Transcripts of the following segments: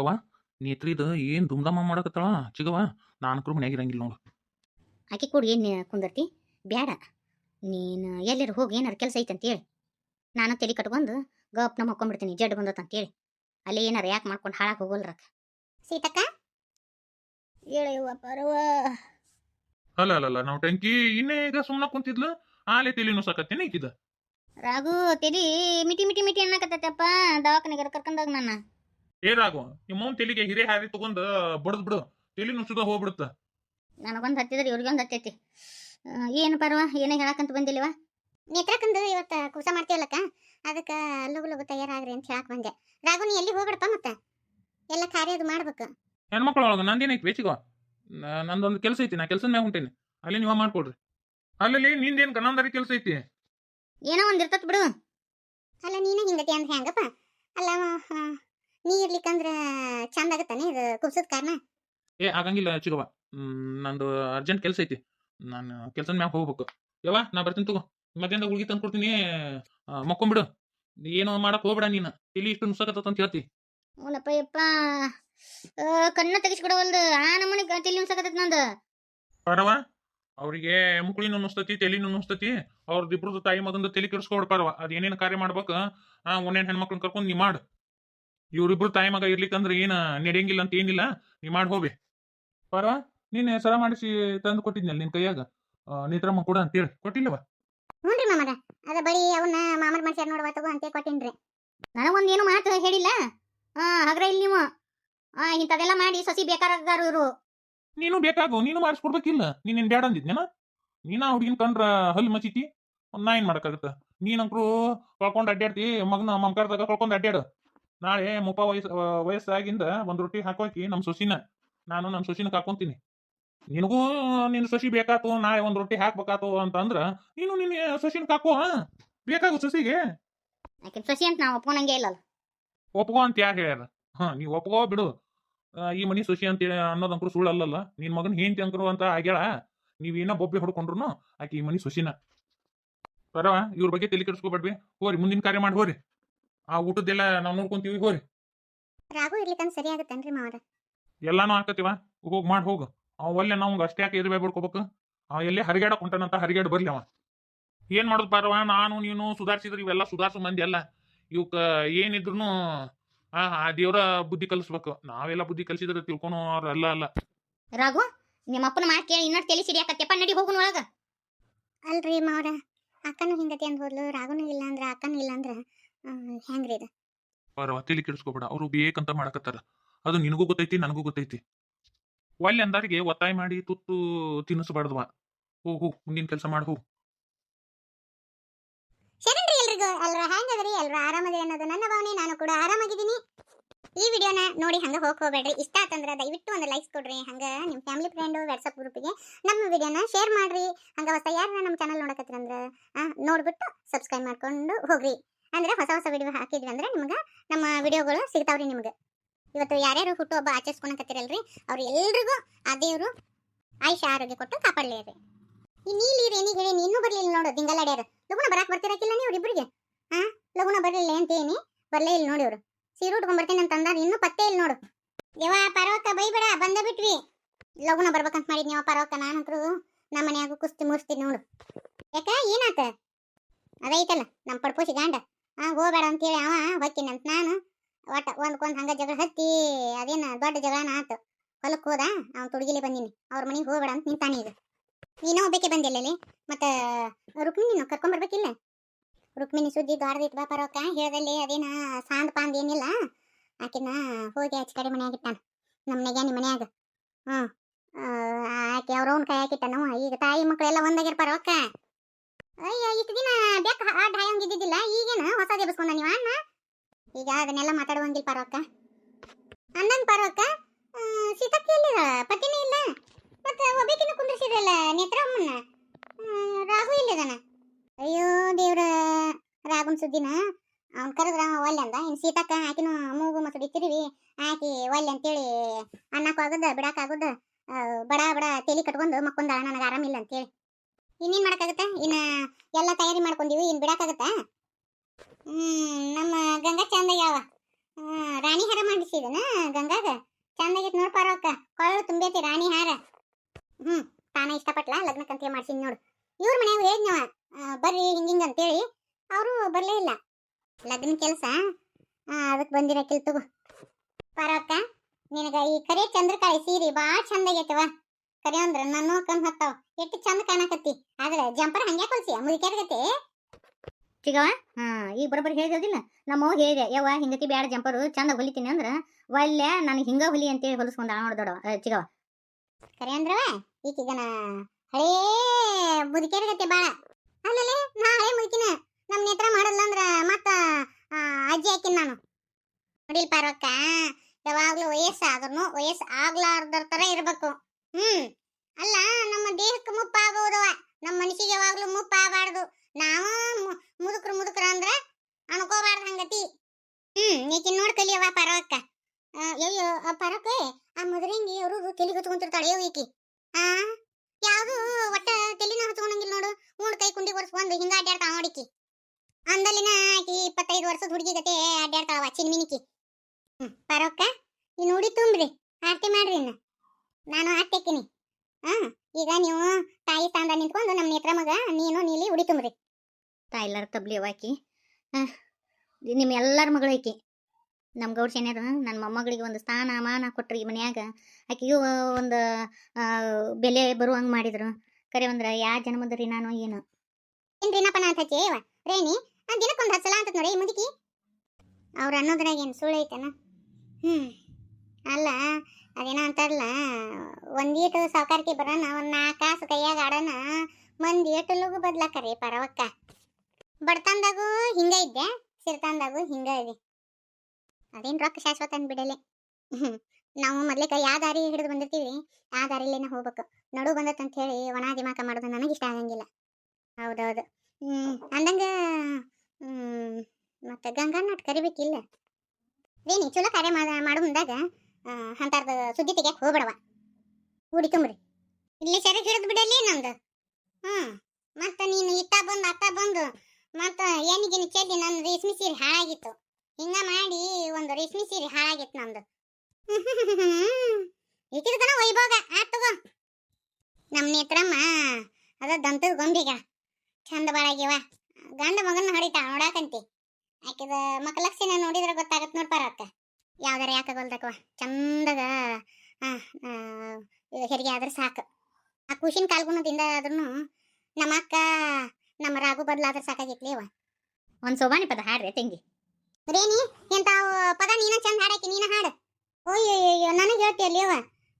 ಯವ್ವ ನೇತ್ರಿದ ಏನು ದುಮ್ದಮ್ಮ ಮಾಡಕತ್ತಳ? ಚಿಗವ ನಾನು ಮನ್ಯಾಗ ಇರಂಗಿಲ್ಲ ನೋಡು. ಆಕೆ ಕೂಡ ಏನು ಕುಂದರ್ತಿ? ಬ್ಯಾಡ. ನೀನು ಎಲ್ಲರೂ ಹೋಗಿ ಏನಾರು ಕೆಲಸ ಐತೆ ಅಂತೇಳಿ ನಾನು ತಲೆ ಕಟ್ಕೊಂಡು ಗಪ್ನ ಮಕ್ಕೊಂಡ್ಬಿಡ್ತೀನಿ ಜಡ್ ಅಂತ ಅಂತೇಳಿ ಅಲ್ಲಿ ಏನಾರು ಯಾಕೆ ಮಾಡ್ಕೊಂಡು ಹಾಳಾಗಿ ಹೋಗಲ್ರಕ್ಕ? ಸೀತಕ್ಕ? ಹೇಳವ್ವ ಪರವ ಅಲ್ಲ ಅಲ್ಲ ಅಲ್ಲ ನಾವು ಟಂಕಿ ಇನ್ನೇ ಈಗ ಸುಮ್ಮನೆ ಕುಂತಿದ್ಲು ಆಲೆ ತಲೆ ಸಾಕತ್ತೇನೆ ಇಕ್ಕಿದ ರಾಘು ತೆಲಿ ಮಿಟಿ ಮಿಟಿ ಮಿಟಿ ಅನ್ನಕತ್ತೈತಪ್ಪ ದವಾಖಾನೆಗೆ ಕರ್ಕೊಂಡೋಗ ನನ್ನ. ಏ ರಾಘು ತಲಿಗೆ ಹಿರೇ ಹಾರಿ ತಗೊಂಡ್ ಬಡದ್ ಬಿಡು. ತಲೆ ನುಚ್ಚದ ಹೋಗ್ಬಿಡುತ್ತ. ನನಗೊಂದು ಹತ್ತಿದ್ರೆ ಇವ್ರಿಗೊಂದ್ ಹತ್ತೈತಿ. ಏನು ಪರವ? ಏನೇ ಹೇಳಕಂತ ಬಂದಿಲ್ವ ನೇತ್ರಕಂದು ಇವತ್ತು ಕೂಸ ಮಾಡ್ತೀವಲ್ಲಕ್ಕ? ಅದಕ್ಕೆ ಲಗು ಲಗು ತಯಾರಾಗ್ರಿ ಅಂತ ಹೇಳಕ್ ಬಂದೆ. ರಾಘು ನೀ ಎಲ್ಲಿ ಹೋಗ್ಬಿಡಪ್ಪ ಮತ್ತೆ? ಎಲ್ಲ ಕಾರ್ಯ ಅದು ಮಾಡ್ಬೇಕು. ಹೆಣ್ಮಕ್ಳು ಒಳಗೆ ನಂದೇನೈತಿ ಬೇಚಿಗೋ? ನಂದೊಂದು ಕೆಲಸ ಐತಿ ನಾ ಕೆಲಸದ ಮ್ಯಾಗ ಹೊಂಟೇನಿ. ಅಲ್ಲಿ ನೀವ ಮಾಡ್ಕೊಡ್ರಿ. ಅಲ್ಲಿ ನಿಂದೇನ್ ಕನ್ನಂದಾರಿ ಕೆಲಸ ಐತಿ? ಏನೋ ಒಂದ್ ಇರ್ತತ್ ಬಿಡು. ಅಲ್ಲ ನೀನೇ ಹಿಂಗತಿ ಅಂದ್ರೆ ಹೆಂಗಪ್ಪ ಅಲ್ಲ ನೀ ಇರ್ಲಿಕ್ಕಂದ್ರ ಚಂದ ಆಗತ್ತಾನೆ ಇದು ಕುಬ್ಸದ ಕಾರಣ? ಏ ಆಗಂಗಿಲ್ಲ ಚಿಗವ ನಂದು ಅರ್ಜೆಂಟ್ ಕೆಲಸ ಐತಿ. ನಾನು ಕೆಲಸದ ಮ್ಯಾಗ ಹೋಗ್ಬೇಕು. ಯವ್ವ ನಾ ಬರ್ತೀನಿ ತಗೋ. ಮಧ್ಯಾಹ್ನ ಹುಡುಗಿ ತಂದು ಕೊಡ್ತೀನಿ. ಮಕ್ಕೊಂಬಿಡು. ಏನೋ ಮಾಡಕ್ ಹೋಗ್ಬೇಡ ನೀನು. ಇಲ್ಲಿ ಇಷ್ಟು ನುಸಕತ್ತ ಅಂತ ಹೇಳ್ತಿ. ಓನಪ್ಪ ಯಪ್ಪ. ಕಣ್ಣ ತೆಗಿಸ್ಕೊಡವಲ್ದು ಆ ನಮ್ಮನೆ ತಲೆ ನಿಮ್ಸಕತ್ತೈತ್ ನಂದು. ಪರವ ಅವ್ರಿಗೆ ಮುಕ್ಳಿನೂ ನುಸ್ತತಿ ತಲಿನೂ ನುಸ್ತತಿ. ಅವ್ರದ್ದು ಇಬ್ರದ್ದು ತಾಯಿ ಮಗಂದು ತಲೆ ಕೆಡಿಸ್ಕೊಡ್ ಅದೇನೇನು ಅದ್ ಏನೇನ್ ಕಾರ್ಯ ಮಾಡ್ಬೇಕು? ಆ ಒಂದೇನ್ ಹೆಣ್ಮಕ್ಳನ್ನ ಕರ್ಕೊಂಡು ನೀ ಮಾಡು. ಇವ್ರಿಬ್ರು ತಾಯಿ ಮಗ ಇರ್ಲಿಕ್ಕಂದ್ರೆ ಏನ ನಡೆಯಂಗಿಲ್ಲ ಅಂತ ಏನಿಲ್ಲ ನೀ ಮಾಡಿ ಹೋಗಿ. ಪರ ನೀನ್ ಸರ ಮಾಡಿಸಿ ತಂದು ಕೊಟ್ಟಿದ್ನಲ್ಲ ನಿನ್ ಕೈಯಾಗ. ನಿತ್ರಮ್ಮ ಕೂಡ ಕೊಡ ಅಂತೇಳಿ ಕೊಟ್ಟಿಲ್ಲವ? ಹ್ಞೂನ್ರಿ ಮಾಮಗ ಅದ ಬಳಿ ಅವನ್ನ ಮಾಮರ್ ಮಾಡ್ಸ್ಯಾರ ನೋಡುವ ತಗೋ ಅಂತ ಕೊಟ್ಟಿನ್ರಿ. ನನಗೊಂದು ಏನು ಮಾತು ಹೇಳಿಲ್ಲ. ಹಾ ಹಗ್ರ ಇಲ್ಲಿ ನೀವು. ಆ ಇಂಥದೆಲ್ಲ ಮಾಡಿ ಸಸಿ ಬೇಕಾರಗಾರು ಇವರು. ನೀನು ಬೇಕಾಗು ನೀನು ಮಾಡಿಸ್ಕೊಡ್ಬೇಕಿಲ್ಲ. ನೀನೇನ್ ಬೇಡ ಅಂದಿದ್ನೇನ? ನೀನ ಹುಡುಗಿನ ಕಂಡ್ರ ಹಲ್ ಮಚಿತಿ? ನಾ ಏನ್ ಮಾಡಕ್ಕಾಗತ್ತ? ನೀನಂಕ್ರು ಕಳ್ಕೊಂಡ್ ಅಡ್ಡಾಡ್ತಿ ಮಗನ ಮಮಕಾರದಾಗ ಕಳ್ಕೊಂಡು ಅಡ್ಡಾಡು ನಾಳೆ ಮುಪ್ಪ ವಯಸ್ಸ ವಯಸ್ಸಾಗಿಂದ ಒಂದು ರೊಟ್ಟಿ ಹಾಕೋಕಿ ನಮ್ ಸೊಸಿನ ನಾನು ನಮ್ ಸೊಸಿನ ಕಾಕೊಂತೀನಿ ನಿನಗೂ ನಿನ್ ಸೊಸಿ ಬೇಕಾತು ನಾಳೆ ಒಂದ್ ರೊಟ್ಟಿ ಹಾಕ್ಬೇಕಾತು ಅಂತಂದ್ರ ನೀನು ನಿನ್ನ ಸೊಸಿನ ಕಾಕೋ ಬೇಕಾಗು ಸೊಸಿಗೆ. ಸೊಸಿ ಅಂತ ನಾವು ಒಪ್ಕೊಂಡಂಗೆ ಇಲ್ಲ ಒಪ್ಕೋ ಅಂತ ಯಾರು ಹೇಳ್ಯಾರ? ಹಾ ನೀ ಒಪ್ಕೋ ಬಿಡು. ಈ ಮನಿ ಸೊಸಿ ಅಂತ ಅನ್ನೋದಂಕರು ಸುಳ್ಳು ಅಲ್ಲಲ್ಲ. ನಿನ್ ಮಗನ್ ಹೆಂಡತಿ ಅಂಕರು ಅಂತ ಆಗ್ಯಾಳ. ನೀವ್ ಏನ ಬೊಬ್ಬೆ ಹೊಡ್ಕೊಂಡ್ರು ಆಕಿ ಈ ಮನಿ ಸೊಸಿನ. ಬರವ ಇವ್ರ ಬಗ್ಗೆ ತಲೆ ಕೆಡಿಸ್ಕೊಬೇಡ್ವಿ. ಹೋರಿ ಮುಂದಿನ ಕಾರ್ಯ ಮಾಡಿ ಹೋರಿ. ಆ ಊಟದ್ದೆಲ್ಲ ನಾವು ನೋಡ್ಕೊಂತೀವಿ ಹೋರಿ ರಾಗು ಇರ್ಲಿಕ್ಕಂದ್ ಸರಿ ಆಗತ್ತೇನ್ರಿ ಮಾವರ? ಎಲ್ಲಾನು ಹಾಕತಿವ ಹೋಗ್ ಮಾಡಿ ಹೋಗು. ಅವ ಒಲ್ಲೆ ನಾವು ಅಷ್ಟೇ ಯಾಕೆ ಎದುರು ಬಿಡ್ಕೋಬೇಕು? ಅವ ಎಲ್ಲಿ ಹರಿಗಾಡಕ್ ಹೊಂಟಾನಂತ ಹರಿಗಾಡ್ ಬರ್ಲಿ ಅವ. ಏನ್ ಮಾಡೋದು ಪಾರವ? ನಾನು ನೀನು ಸುಧಾರಿಸಿದ್ರೆ ಇವೆಲ್ಲ ಸುಧಾರಿಸೋ ಮಂದಿ ಅಲ್ಲ. ಇವಕ್ಕ ಏನಿದ್ರು ಆ ಆ ದೇವ್ರ ಬುದ್ಧಿ ಕಲಿಸ್ಬೇಕು. ನಾವೆಲ್ಲ ಬುದ್ಧಿ ಕಲಿಸಿದ್ರೆ ತಿಳ್ಕೊಳೋ ಅಲ್ಲ ಅಲ್ಲ. ರಾಘು ನಿಮ್ಮ ಅಪ್ಪನ ಮಾತು ಕೇಳಿ ಇನ್ನೊಂದು ತಲೆ ಸಿಡಿಯಾಕತ್ತೆಪ್ಪ ನಡಿ ಹೋಗುನ ಒಳಗ ಅಲ್ರಿ ಮಾವರ ಅಕ್ಕನೂ ಹಿಂಗತಿ ಅಂದ್ ಹೋದ್ಲು ರಾಘುನು ಇಲ್ಲ ಅಂದ್ರ ಅಕ್ಕನೂ ಇಲ್ಲ ಅಂದ್ರ ಹೆಂಗ್ರಿ ಇದು. ಪಾರವ ತಲೆ ಕೆಡಿಸ್ಕೋಬೇಡ ಅವ್ರು ಬೇಕಂತ ಮಾಡಕತ್ತಾರ. ಅದು ನಿನಗೂ ಗೊತ್ತೈತಿ ನನಗೂ ಗೊತ್ತೈತಿ. ಒಲ್ಲೆ ಅಂದಾರಿಗೆ ಒತ್ತಾಯ ಮಾಡಿ ತುತ್ತು ತಿನ್ನಿಸ್ಬಾರ್ದವ ಹೋ ಹೋ ಮುಂದಿನ ಕೆಲಸ ಮಾಡಿ ಹೋ. ಶರಣ್ರಿ ಎಲ್ರಿಗೂ ಎಲ್ರು ಹ್ಯಾಂಗದ್ರಿ ಎಲ್ರು ಆರಾಮದಿರಿ ಅನ್ನೋದು ನನ್ನ ಭಾವನೆ ನಾನು ಕೂಡ ಆರಾಮಾಗಿದ್ದೀನಿ. ಈ ವಿಡಿಯೋನ ನೋಡಿ ಹಂಗೆ ಹೋಗ್ ಹೋಗ್ಬೇಡ್ರಿ ಇಷ್ಟ ಆತಂದ್ರೆ ದಯವಿಟ್ಟು ಒಂದು ಲೈಕ್ಸ್ ಕೊಡ್ರಿ. ಹಂಗೆ ನಿಮ್ಮ ಫ್ಯಾಮಿಲಿ ಫ್ರೆಂಡ್ ವಾಟ್ಸಪ್ ಗ್ರೂಪಿಗೆ ನಮ್ಮ ವಿಡಿಯೋನ ಶೇರ್ ಮಾಡ್ರಿ. ಹಂಗೆ ಹೊಸ ಯಾರನ್ನ ನಮ್ಮ ಚಾನಲ್ ನೋಡಕತ್ತೀರಂದ್ರ ನೋಡ್ಬಿಟ್ಟು ಸಬ್ಸ್ಕ್ರೈಬ್ ಮಾಡ್ಕೊಂಡು ಹೋಗ್ರಿ. ಅಂದ್ರೆ ಹೊಸ ಹೊಸ ವಿಡಿಯೋ ಹಾಕಿದ್ವಿ ಅಂದ್ರೆ ನಿಮ್ಗೆ ನಮ್ಮ ವಿಡಿಯೋಗಳು ಸಿಗ್ತಾವ್ರಿ ನಿಮ್ಗೆ. ಇವತ್ತು ಯಾರ್ಯಾರು ಹುಟ್ಟುಹಬ್ಬ ಆಚರಿಸ್ಕೊಳಕತ್ತೀರಲ್ರಿ, ಅವ್ರು ಎಲ್ರಿಗೂ ಆ ದೇವ್ರು ಆಯುಷ್ಯ ಆರೋಗ್ಯ ಕೊಟ್ಟು ಕಾಪಾಡಲಿ ರೀ ಈ ನೀಲಿ ರೇಣಿ ಗಿಳಿ ಇನ್ನೂ ಬರ್ಲಿಲ್ಲ ನೋಡು ದಿಂಗಲಾಡ್ಯಾರ. ಲಗುನ ಬರಾಕ್ ಬರ್ತಿರಕಿಲ್ಲ ನೀವು ಇಬ್ರಿಗೆ? ಹಾ ಲಗುನ ಬರ್ಲಿಲ್ಲ ಅಂತೇನಿ, ಬರ್ಲೇ ಇಲ್ಲ ನೋಡಿ ಅವರು ಸೀರೆ ಉಟ್ಕೊಂಡ್ಬರ್ತೇನೆ ಅಂತ ಅಂದಾರ, ಇನ್ನೂ ಪತ್ತೆ ಇಲ್ಲ ನೋಡು. ಯವ್ವ ಪರ್ವಕ ಬೈಬೇಡ, ಬಂದ ಬಿಟ್ವಿ. ಲಗುನ ಬರ್ಬೇಕಂತ ಮಾಡಿದ್ನಿ ಯಾವ ಪರ್ವಕ ನಾನಂತರೂ ನಮ್ಮ ಮನ್ಯಾಗ ಕುಸ್ತಿ ಮುರಿಸ್ತೀನಿ ನೋಡು. ಯಾಕ, ಏನಾತ? ಅದೈತಲ್ಲ ನಮ್ಮ ಪಡ್ಪೋಸಿ ಗಾಂಡ. ಹಾ ಹೋಗ್ಬೇಡ ಅಂತೇಳಿ ಅವ ಹೊಕ್ಕಿನಂತ ನಾನು. ಒಟ್ಟ ಒಂದ್ಕೊಂದ್ ಹಂಗ ಜಗಳ ಹತ್ತಿ ಅದೇನ ದೊಡ್ಡ ಜಗಳನ ಆತು. ಹೊಲಕ್ಕೆ ಹೋದ ಅವ್ನು ತುಡುಗಿಲಿ ಬಂದಿನಿ. ಅವ್ರ ಮನೆಗೆ ಹೋಗ್ಬೇಡ ಅಂತ ನಿಂತಾನೆ ಈಗ. ನೀನೋ ಒಬ್ಬಕ್ಕೆ ಬಂದಿಲ್ಲಲ್ಲಿ ಮತ್ತ ರುಕ್ಮಿಣಿನೂ ಕರ್ಕೊಂಡ್ ಬರ್ಬೇಕಿಲ್ಲ? ರುಕ್ಮಿಣಿ ಸುದ್ದಿ ದೊಡ್ಡದಿತ್ತು ಬಾ ಪರೋಕ ಹೇಳ್ದಲ್ಲಿ ಅದೇನ ಸಾಂದ್ ಪಾಂದ್ ಏನಿಲ್ಲ. ಆಕಿನ ಹೋಗಿ ಆಚೆ ಕಡೆ ಮನ್ಯಾಗ ಇಟ್ಟಾನ ನಮ್ಮ ನೆಗ್ಯಾನಿ ಮನ್ಯಾಗ. ಹ್ಮ್. ಆ, ಆಕೆ ಅವ್ರವ್ನ ಕೈ ಹಾಕಿಟ್ಟಾನವ ಈಗ ತಾಯಿ ಮಕ್ಕಳೆಲ್ಲ ಒಂದಾಗಿರ್ಪಾರ ಪರವಕ್ಕ ಅಯ್ಯ ಇಷ್ಟು ದಿನ ಬೆಕ್ಕ ಹಾಡ್ ಹಾಯಂಗಿದ್ದಿದ್ದಿಲ್ಲ ಈಗೇನ ಹೊಸದೇ ಬಸ್ಕೊಂಡ ನೀವು ಅಣ್ಣ ಈಗ ಅದನ್ನೆಲ್ಲ ಮಾತಾಡುವಂಗಿಲ್ಲ ಪರವಕ್ಕ ಅನ್ನನ್ ಪರ್ವಕ್ಕ ಸೀತಕ್ಕ ಎಲ್ಲಿದ? ಪತಿನೇ ಇಲ್ಲ? ಮತ್ತೆ ಒಬ್ಬಕಿನ ಕುಂದ್ರಿಸಿದ್ರಲ್ಲ ನೇತ್ರಮ್ಮನ್ನ ಹ್ಮ್, ರಾಹು ಇಲ್ಲದನ ಅಯ್ಯೋ ದೇವ್ರ ರಾಘುನ್ ಸುದ್ದಿನ? ಅವ್ನು ಕರೆದ್ರ ಒಲ್ಲೆ ಅಂದ? ಸೀತಕ್ಕ ಆಕಿನೂ ಮೂಗು ಮಸಡಿ ತಿರುವಿ ಆಕಿ ಒಲ್ಲೆ ಅಂತೇಳಿ ಅನ್ನಕ್ಕೂ ಆಗುದ ಬಿಡಾಕ ಆಗುದ ಆ, ಬಡ ಬಡ ತಲಿ ಕಟ್ಕೊಂಡು ಮಕ್ಕೊಂದ ನನಗೆ ಆರಾಮಿಲ್ಲ ಅಂತೇಳಿ. ಇನ್ನೇನ್ ಮಾಡಕ್ಕಾಗತ್ತ? ಇನ್ನು ಎಲ್ಲ ತಯಾರಿ ಮಾಡ್ಕೊಂಡಿವಿ, ಇನ್ ಬಿಡಾಕಾಗತ್ತ ಹ್ಮ್, ನಮ್ಮ ಗಂಗಾ ಚಂದ ಯಾವ ರಾಣಿ ಹಾರ ಮಾಡಿಸಿದನ ಗಂಗಾಗ. ಚಂದ ಆಗೈತೆ ನೋಡಿ ಪಾರವಕ್ಕ ಕೊಳ್ಳು ತುಂಬೈತಿ ರಾಣಿ ಹಾರ. ಹ್ಮ್, ತಾನ ಇಷ್ಟಪಟ್ಲ ಲಗ್ನಕ್ಕಂತ ಮಾಡ್ಸಿದ್ ನೋಡು. ಇವ್ರ ಮನ್ಯಾಗ ಹೇಳಿದ್ನವ ಬರ್ರಿ ಹಿಂಗಿಂಗ ಅಂತೇಳಿ. ಅವರು ಬರಲೇ ಇಲ್ಲ. ಲಗ್ನ ಕೆಲಸ ಅದಕ್ಕೆ ಬಂದಿರಕಿಲ್ ತಗೋ ಪಾರವಕ್ಕ ನಿನಗ ಈ ಕರೆ ಚಂದ್ರಕಾಯಿ ಸೀರೆ ಭಾಳ ಚಂದ ಆಗೈತವ ಕರೆ ಅಂದ್ರ ನನ್ನ ಕಣ್ ಹತ್ತಾವ. ಎಷ್ಟು ಚಂದ ಕಾಣಕತ್ತಿ. ಆದ್ರೆ ಜಂಪರ್ ಹಂಗ್ಯಾ ಕೊಲ್ಸಿ ಮುದುಕ್ಯಾರ್ಗತಿ ಚಿಗವ ಹಾ ಈಗ ಬರೋಬ್ಬರಿ ಹೇಳಿದಿಲ್ಲ. ನಮ್ಮವ್ ಹೇಳಿದೆ ಯವ್ವ ಹಿಂಗತಿ ಬ್ಯಾಡ ಜಂಪರು ಚಂದ ಹೊಲಿತೀನಿ ಅಂದ್ರ ಒಲ್ಲೆ ನಾನು ಹಿಂಗ ಹೊಲಿ ಅಂತೇಳಿ ಹೊಲಿಸ್ಕೊಂಡ ನೋಡ್ ದೊಡ್ಡವ ಅ, ಚಿಗವ ಕರೆ ಅಂದ್ರವ ಈಕಿಗನ ಹಳೇ ಮುದುಕ್ಯಾರ್ಗತಿ ಬಾಳ. ಆಮೇಲೆ ನಾ ಹಳೆ ಮುದುಕಿನ ನಮ್ಮ ನೇತ್ರ ಮಾಡಲ್ಲ ಅಂದ್ರ ಮತ್ತ ಅಜ್ಜಿ ಹಾಕಿನ ನಾನು. ನೋಡಿಲ್ ಪಾರ್ವಕ್ಕ ಯಾವಾಗ್ಲೂ ವಯಸ್ಸು ಆದ್ರೂ ವಯಸ್ಸು ಆಗ್ಲಾರ್ದರ ತರ ಇರ್ಬೇಕು. ಹ್ಮ್. ಅಲ್ಲ, ನಮ್ಮ ದೇಹಕ್ಕೆ ಮುಪ್ಪಾಗಬಹುದವ ನಮ್ಮ ಮನಸ್ಸಿಗೆ ಯಾವಾಗ್ಲೂ ಮುಪ್ಪಾಗಬಾರ್ದು. ನಾವ ನಾವು ಮುದುಕ್ರು ಮುದುಕ್ರ ಅಂದ್ರ ಅನ್ಕೋಬಾರ್ದು ಹಂಗತಿ. ಹ್ಮ್ ನೀಕಿ ನೋಡ್ ಕಲಿಯವ ಪರವಕ್ಕ. ಅಯ್ಯೋ, ಆ ಪರಕ್ಕೆ ಆ ಮದುರಂಗಿ ಅವರು ತಲೆ ಹಚ್ಕೊಂತಿರ್ತಾಳೆ ಅಯ್ಯೋ, ಈಕಿ. ಆ, ಯಾವುದು ಒಟ್ಟ ತಲೆನ ಹಚ್ಕೊಂಡಂಗಿಲ್ಲ ನೋಡು. ಮೂಡ್ ಕೈ ಕುಂಡಿ ಬಂದು ಹಿಂಗ ಅಡ್ಡಾಡ್ತಾವ ನೋಡಿಕಿ ಅಂದಲಿನ ಆಕಿ ಇಪ್ಪತ್ತೈದು ವರ್ಷದ ಹುಡುಗಿ ಗತೆ ಅಡ್ಡಾಡ್ತಾಳವ ಚಿನ್ಮಿನಿಕಿ. ಹ್ಮ್, ಪರವಕ್ಕ, ಈ ನೋಡಿ ತುಂಬ್ರಿ. ಆರತಿ ಮಾಡ್ರಿ ಇನ್ನ. ನಾನು ಆರತಿ ಹಾಕಿನಿ ಹಾ ಈಗ ನೀವು ತಾಯಿ ಸ್ಥಾನದ ನಿಂತ್ಕೊಂಡು ನಮ್ಮ ನೇತ್ರ ಮಗ ನೀನು ನೀಲಿ ಉಡಿ ತುಂಬ್ರಿ. ತಾ ಎಲ್ಲಾರ ತಬ್ಲಿ ಅವಾಕಿ ನಿಮ್ಮ ಎಲ್ಲರ ಮಗಳು ಐತಿ ನಮ್ಮ ಗೌಡ್ ಶನಿಯರು ನನ್ನ ಮೊಮ್ಮಗಳಿಗೆ ಒಂದು ಸ್ಥಾನ ಮಾನ ಕೊಟ್ರಿ ಈ ಮನ್ಯಾಗ. ಆಕಿಗೂ ಒಂದು ಬೆಲೆ ಬರುವಂಗೆ ಮಾಡಿದ್ರು. ಕರೆ ಅಂದ್ರೆ ಯಾ ಜನ್ಮದ್ರಿ ನಾನು ಏನು. ಏನ್ರಿನಪ್ಪ ನಾ ಅಂತ ಹಚ್ಚೇವ ರೇಣಿ ಆ ದಿನಕ್ಕೊಂದು ಹತ್ತು ಸಲ ಅಂತ ನೋಡಿ ಮುದುಕಿ. ಅವ್ರ ಅನ್ನೋದ್ರಾಗ ಏನು ಸುಳ್ಳು ಐತನ. ಹ್ಮ್ ಅಲ್ಲ ಅದೇನೋ ಅಂತಾರಲ್ಲ ಒಂದೀಟು ಸಾವುಕಾರಕ್ಕೆ ಬರೋಣ, ಒಂದು ನಾಲ್ಕು ಕೈಯಾಗ ಆಡೋಣ, ಮಂದಿ ಏಟುಲುಗು ಬದ್ಲಾಕರಿ ಪರವಕ್ಕ. ಬಡತನದಾಗೂ ಹಿಂಗ ಇದ್ದೆ ಸಿರ್ತಾನ್ದಾಗು ಹಿಂಗ ಇದೆ. ಅದೇನು ರೊಕ್ಕ ಶಾಶ್ವತ ಅಂದ್ಬಿಡಲೆ ನಾವು ಕೈ ಯಾವ ದಾರಿ ಹಿಡಿದು ಬಂದಿರ್ತೀವಿ, ಆ ದಾರಿಲೇನ ಹೋಗ್ಬೇಕು. ನಡು ಬಂದತ್ತಂತ ಹೇಳಿ ಒಣ ದಿಮಾಕ ಮಾಡೋದು ನನಗೆ ಇಷ್ಟ ಆಗಂಗಿಲ್ಲ. ಹೌದೌದು. ಹ್ಮ್, ಅಂದಂಗ, ಹ್ಮ್, ಮತ್ತೆ ಗಂಗಾ ಕರಿಬೇಕಿಲ್ಲ. ವೇಣಿ ಚಲೋ ಕಾರ್ಯ ಮಾಡ, ಮಾಡು ಮುಂದಾಗ. ಅಂತಾರ್ದ ಸುದ್ದಿ ತೆಗಿಯಕ್ ಹೋಗ್ಬೇಡವ ಊಡಿ ತುಂಬ್ರಿ. ಇಲ್ಲಿ ಸರಿ ಹಿಡಿದು ಬಿಡಲಿ ನಂದು. ಹ್ಮ್, ಮತ್ತ ನೀನು ಇತ್ತ ಬಂದು ಅತ್ತ ಬಂದು ಮತ್ತ ಏನಿಗಿನ ಚೆಲ್ಲಿ ನನ್ನ ರೇಷ್ಮೆ ಸೀರೆ ಹಾಳಾಗಿತ್ತು. ಹಿಂಗ ಮಾಡಿ ಒಂದು ರೇಷ್ಮೆ ಸೀರೆ ಹಾಳಾಗಿತ್ತು ನಂದು. ಈಕಿದನ ವೈಭೋಗ ಆತ್ ತಗೋ. ನಮ್ಮ ನೇತ್ರಮ್ಮ, ಅದ ದಂತದ ಗೊಂಬಿಗ. ಚಂದ ಬಾಳಾಗಿವ ಗಂಡ ಮಗನ ಹೊಡಿತಾ ನೋಡಾಕಂತಿ. ಆಕಿದ ಮಕಲಕ್ಷಣ ನೋಡಿದ್ರೆ ಗೊತ್ತಾಗತ್ ನೋಡ್ಪಾರ ಪರಕ್ಕ ಯಾವ್ದಾರ ಯಾಕಾಗಲ್ದಕ್ಕವ ಚಂದಗ ಆ, ಆ, ಇದು ಹೆರಿಗೆ ಆದ್ರೆ ಸಾಕು. ಆ ಖುಷಿನ ಕಾಲ್ಗುಣದಿಂದ ಆದ್ರೂ ನಮ್ಮ ಅಕ್ಕ ನಮ್ಮ ರಾಗು ಬದಲಾದ್ರೆ ಸಾಕಾಗಿತ್ಲಿ ಅವ ಒಂದು ಸೋಬಾನಿ ಪದ ಹಾಡ್ರಿ ತಂಗಿ. ರೇನಿ ಎಂತ ಪದ ನೀನ ಚಂದ ಹಾಡಾಕಿ ನೀನ ಹಾಡು. ಓಯ್ಯೋ ನನಗೆ ಹೇಳ್ತೀಯಲ್ಲಿ ಅವ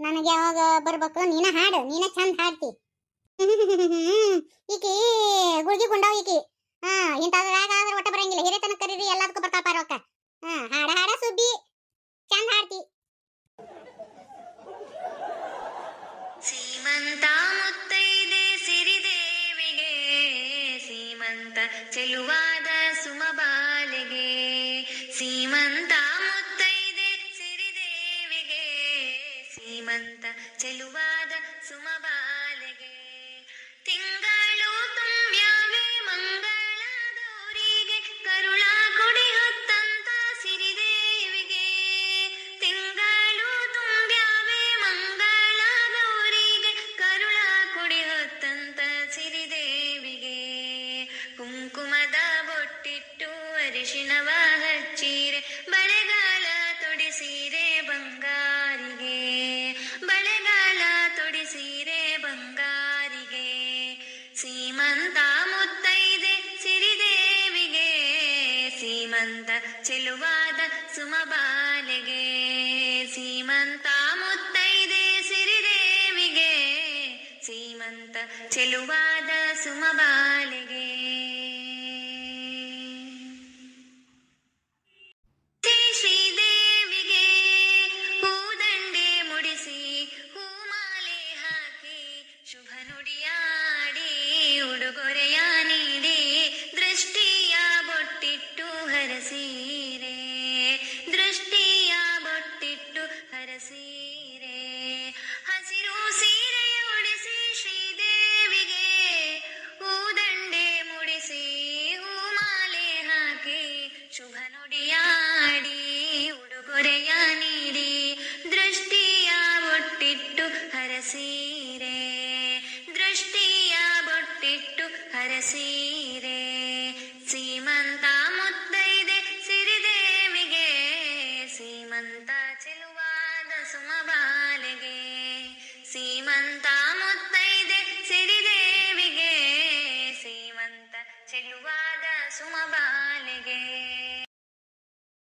ನನಗೆ ಯಾವಾಗ ಬರ್ಬೇಕು ನೀನ ಹಾಡು ನೀನ ಚಂದ ಹಾಡ್ತಿ. ಈಕಿ ಗುಳ್ಗಿ ಗುಂಡಾವ್ ಈಕಿ. ಹಾ ಇಂಥದ್ರಾಗ ಸೀಮಂತ ಚೆಲುವಾದ ಸುಮಬಾಲೆಗೆ ಸೀಮಂತ ಚೆಲುವಾದ ಸುಮಬಾಲೆಗೆ ಸೀಮಂತ ಮುತ್ತೈದೆ ಸಿರಿದೇವಿಗೆ ಸೀಮಂತ ಚೆಲುವಾದ ಸುಮಬಾಲೆಗೆ